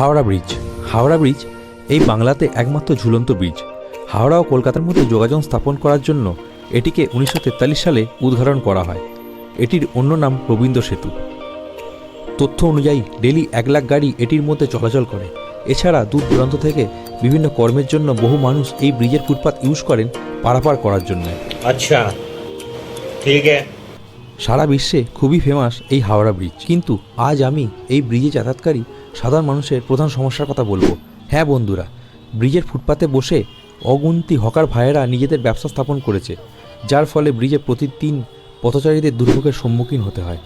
Howrah bridge. Howrah bridge এই বাংলাতে একমাত্র ঝুলন্ত ব্রিজ। হাওড়া ও কলকাতার মধ্যে যোগাযোগ স্থাপন করার জন্য এটিকে উনিশশো তেতাল্লিশ সালে উদ্ঘাটন করা হয়। এটির অন্য নাম রবীন্দ্র সেতু। তথ্য অনুযায়ী ডেলি এক লাখ গাড়ি এটির মধ্যে চলাচল করে। এছাড়া দূর দূরান্ত থেকে বিভিন্ন কর্মের জন্য বহু মানুষ এই ব্রিজের ফুটপাত ইউজ করেন পারাপার করার জন্য। আচ্ছা ঠিক সারা বিশ্বে খুবই ফেমাস এই হাওড়া ব্রিজ। কিন্তু আজ আমি এই ব্রিজে যাতায়াতকারী সাধারণ মানুষের প্রধান সমস্যার কথা বলব। হ্যাঁ বন্ধুরা, ব্রিজের ফুটপাতে বসে অগুন্তি হকার ভাইয়েরা নিজেদের ব্যবসা স্থাপন করেছে, যার ফলে ব্রিজে প্রতিদিন পথচারীদের দুর্ভোগের সম্মুখীন হতে হয়।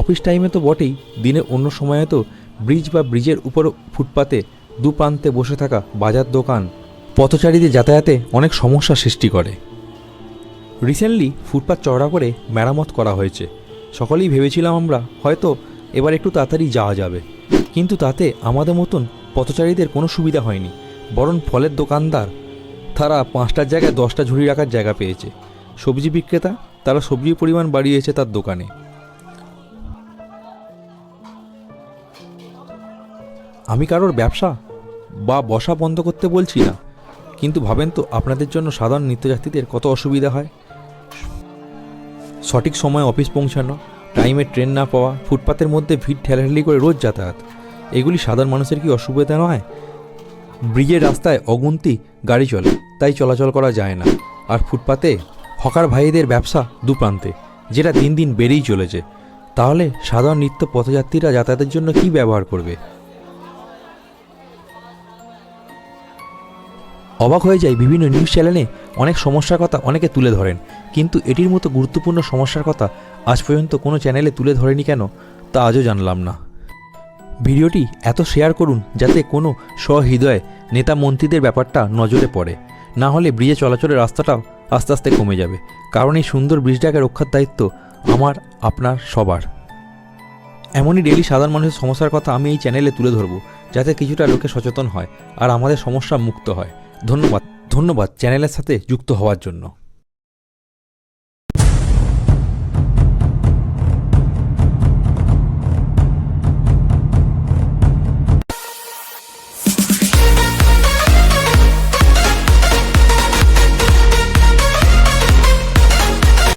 অফিস টাইমে তো বটেই দিনের অন্য সময়ে তো ব্রিজ বা ব্রিজের উপর ফুটপাতে দু প্রান্তে বসে থাকা বাজার দোকান পথচারীদের যাতায়াতে অনেক সমস্যা সৃষ্টি করে। রিসেন্টলি ফুটপাত চওড়া করে মেরামত করা হয়েছে। সকলেই ভেবেছিলাম আমরা হয়তো এবার একটু তাড়াতাড়ি যাওয়া যাবে। কিন্তু তাতে আমাদের মতন পথচারীদের কোনো সুবিধা হয়নি, বরং ফলের দোকানদার তারা পাঁচটার জায়গায় দশটা ঝুড়ি রাখার জায়গা পেয়েছে। সবজি বিক্রেতা তারা সবজির পরিমাণ বাড়িয়েছে তার দোকানে। আমি কারোর ব্যবসা বা বসা বন্ধ করতে বলছি না, কিন্তু ভাবেন তো আপনাদের জন্য সাধারণ নিত্যযাত্রীদের কত অসুবিধা হয়। সঠিক সময়ে অফিস পৌঁছানো টাইমে ট্রেন না পাওয়া, ফুটপাতের মধ্যে ভিড় ঠেলাঠেলি করে রোজ যাতায়াত। এগুলি সাধারণ মানুষের কি অসুবিধা নয়? ব্রিজের রাস্তায় অগুন্তি, গাড়ি চলে, তাই চলাচল করা যায় না। আর ফুটপাতে হকার ভাইদের ব্যবসা দু প্রান্তে, যেটা দিন দিন বেড়েই চলেছে। তাহলে সাধারণ নিত্য পথযাত্রীরা যাতায়াতের জন্য কি ব্যবহার করবে? অবাক হয়ে যায় বিভিন্ন নিউজ চ্যানেলে অনেক সমস্যার কথা অনেকে তুলে ধরেন। কিন্তু এটির মতো গুরুত্বপূর্ণ সমস্যার কথা আজ পর্যন্ত কোনো চ্যানেলে তুলে ধরেনি কেন, তা আজও জানলাম না। ভিডিওটি এত শেয়ার করুন যাতে কোনো সহৃদয় নেতা মন্ত্রীদের ব্যাপারটা নজরে পড়ে। না হলে ব্রিজে চলাচলের রাস্তাটাও আস্তে আস্তে কমে যাবে। কারণ এই সুন্দর ব্রিজটাকে রক্ষার দায়িত্ব আমার, আপনার, সবার। এমনই ডেলি সাধারণ মানুষের সমস্যার কথা আমি এই চ্যানেলে তুলে ধরবো, যাতে কিছুটা লোকে সচেতন হয় আর আমাদের সমস্যা মুক্ত হয়। ধন্যবাদ ধন্যবাদ চ্যানেলের সাথে যুক্ত হওয়ার জন্য।